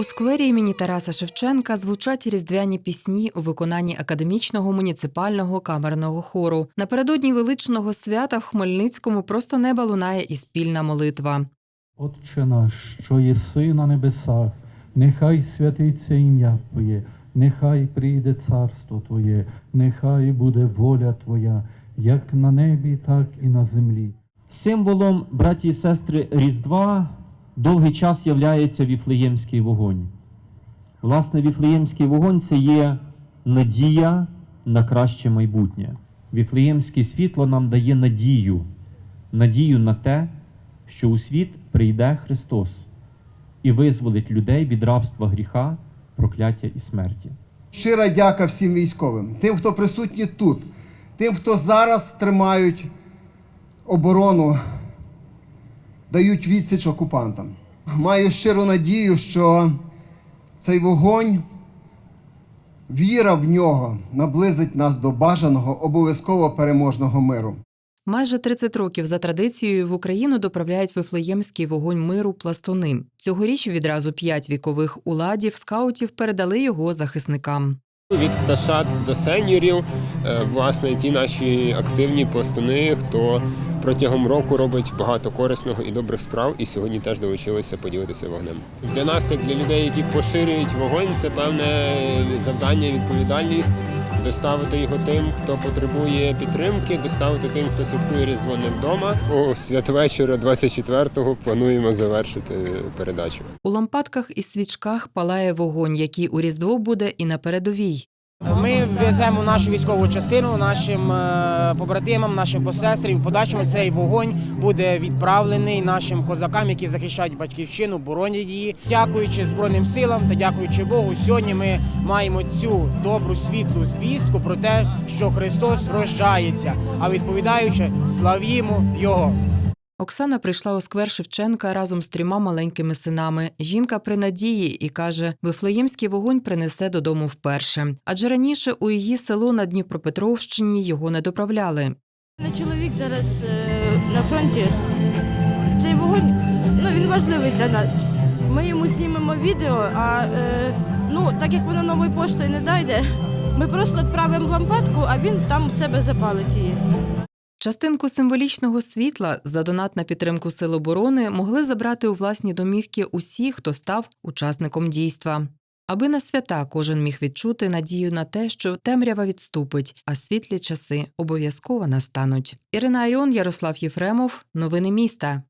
У сквері імені Тараса Шевченка звучать різдвяні пісні у виконанні академічного муніципального камерного хору. Напередодні величного свята в Хмельницькому просто неба лунає і спільна молитва. Отче наш, що єси на небесах, нехай святиться ім'я Твоє, нехай прийде царство Твоє, нехай буде воля Твоя, як на небі, так і на землі. Символом, браті і сестри, Різдва довгий час являється віфлеємський вогонь. Власне, віфлеємський вогонь це є надія на краще майбутнє. Віфлеємське світло нам дає надію, надію на те, що у світ прийде Христос і визволить людей від рабства гріха, прокляття і смерті. Щира дяка всім військовим, тим, хто присутні тут, тим, хто зараз тримають оборону, дають відсіч окупантам. Маю щиру надію, що цей вогонь, віра в нього наблизить нас до бажаного обов'язково переможного миру. Майже 30 років за традицією в Україну доправляють вифлеємський вогонь миру пластуни. Цьогоріч відразу п'ять вікових уладів скаутів передали його захисникам. Від пташат до сеньорів, е, власне, ті наші активні пластуни, хто протягом року робить багато корисного і добрих справ, і сьогодні теж долучилися поділитися вогнем. Для нас, як для людей, які поширюють вогонь, це певне завдання, відповідальність доставити його тим, хто потребує підтримки, доставити тим, хто святкує Різдво не вдома. У святвечора 24-го плануємо завершити передачу. У лампадках і свічках палає вогонь, який у Різдво буде і на передовій. Ми веземо нашу військову частину нашим е, побратимам, нашим посестрам. В подальшому цей вогонь буде відправлений нашим козакам, які захищають батьківщину, боронять її. Дякуючи Збройним силам та дякуючи Богу, сьогодні ми маємо цю добру світлу звістку про те, що Христос рождається. А відповідаючи, славімо Його. Оксана прийшла у сквер Шевченка разом з трьома маленькими синами. Жінка при надії і каже, вифлеємський вогонь принесе додому вперше. Адже раніше у її село на Дніпропетровщині його не доправляли. Мене чоловік зараз е, на фронті. Цей вогонь ну, він важливий для нас. Ми йому знімемо відео, а е, ну, так як воно новою поштою не дойде, ми просто відправимо лампадку, а він там у себе запалить її. Частинку символічного світла за донат на підтримку Сил оборони могли забрати у власні домівки усі, хто став учасником дійства. Аби на свята кожен міг відчути надію на те, що темрява відступить, а світлі часи обов'язково настануть. Ірина Айон, Ярослав Єфремов, новини міста.